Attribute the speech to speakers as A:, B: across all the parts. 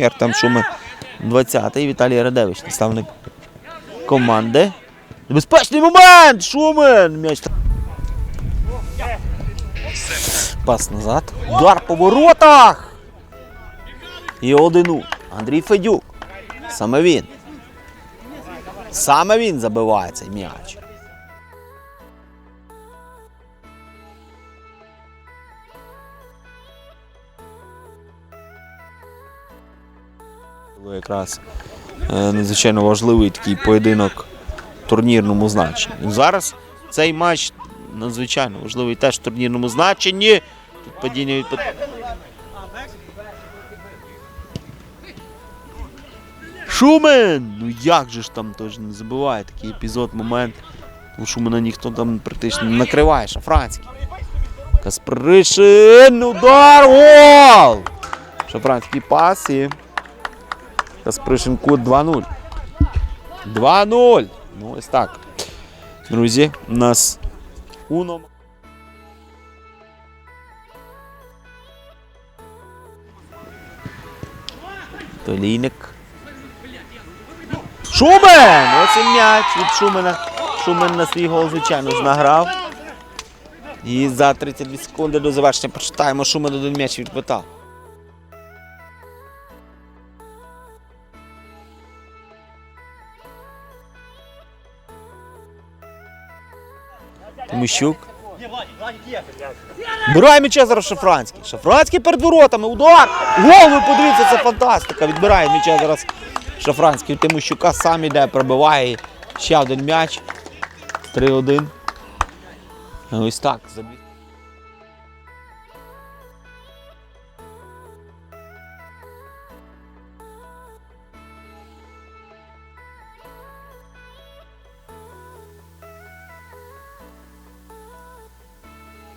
A: Артем Шумен 20-й, Віталій Радевич, наставник команди. Небезпечний момент! Шумен! М'яч. Пас назад. Удар по воротах! І одину. Андрій Федюк. Саме він. Саме він забиває цей м'яч. Було якраз е, надзвичайно важливий такий поєдинок в турнірному значенні. Зараз цей матч надзвичайно важливий теж в турнірному значенні. Тут падіння від Шумен! Ну як же ж там теж не забуває такий епізод, момент. У Шумена ніхто там практично не накриває. Шафранський. Каспришин! Удар! Гол! Шафранський пас і Кут 2-0. 2-0. Ну ось так. Друзі, у нас Уно. Толійник. Шумен! Ось і м'яч від Шумена. Шумен на свій гол, звичайно, ж награв. І за 32 секунди до завершення почитаємо Шумен один м'яч відпитав. Тимощук. Бирає м'яча зараз Шафранський. Шафранський перед воротами. Удар! Гови, подивіться, це фантастика. Відбирає м'яча зараз Шафранський. Тимощука сам іде, пробиває. Ще один м'яч. 3-1. Ось так.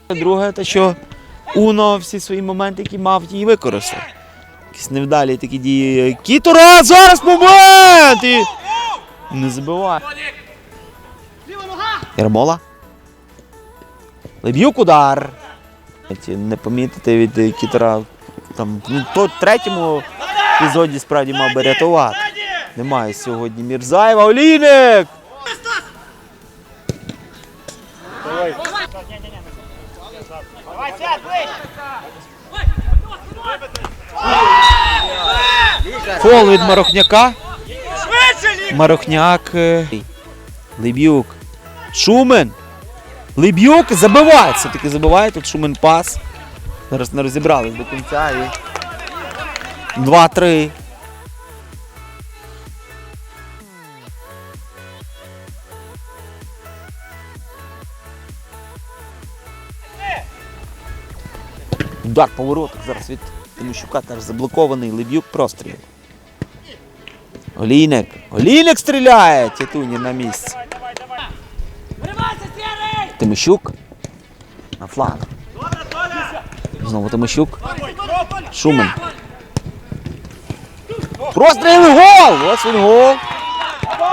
A: Друге, те, що Уно всі свої моменти, які мав, її використав. Якісь невдалі такі дії. Кітора! Зараз момент! І... Не забиває. Ярмола. Леб'юк удар. Не помітити від Кітора. Там, ну, то третьому епізоді справді мав би рятувати. Немає сьогодні Мірзаєва. Олійник! Фол від Марохняка. Марохняк. е, Лебюк. Шумен. Лебюк забиває. Все-таки забиває. Тут Шумен пас. Зараз не розібрались до кінця. І... 2-3. Удар по воротах зараз від Тимощука теж заблокований. Лебюк простріл. Олійник. Олійник стріляє. Тітуні на місці. Тимощук. На фланг. Знову Тимощук. Шумен. Простріл гол! Ось він гол.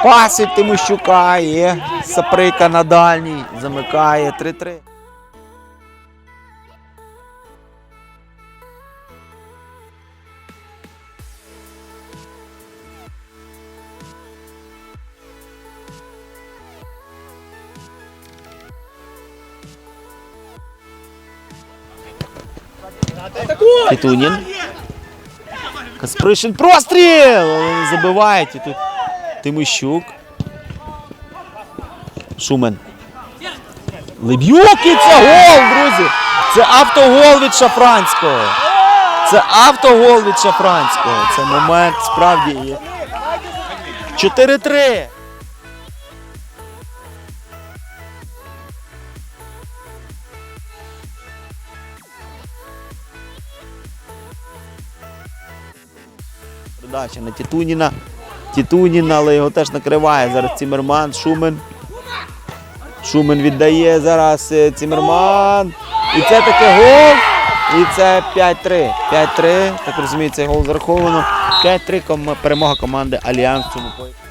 A: Пас від Тимощука є. Саприка на дальній. Замикає 3-3. Титунін. Каспришин простріл! Забивають. І тут Тимощук. Шумен. Леб'юк і це гол, друзі! Це автогол від Шафранського. Це автогол від Шафранського. Це момент справді є. 4-3. Передача на Тітуніна. Тітуніна, але його теж накриває зараз Цімерман, Шумен. Шумен віддає зараз е, Цімерман. І це таке гол. І це 5-3. 5-3. Так розуміється, гол зараховано. 5-3 перемога команди Альянс цьому поєдинку.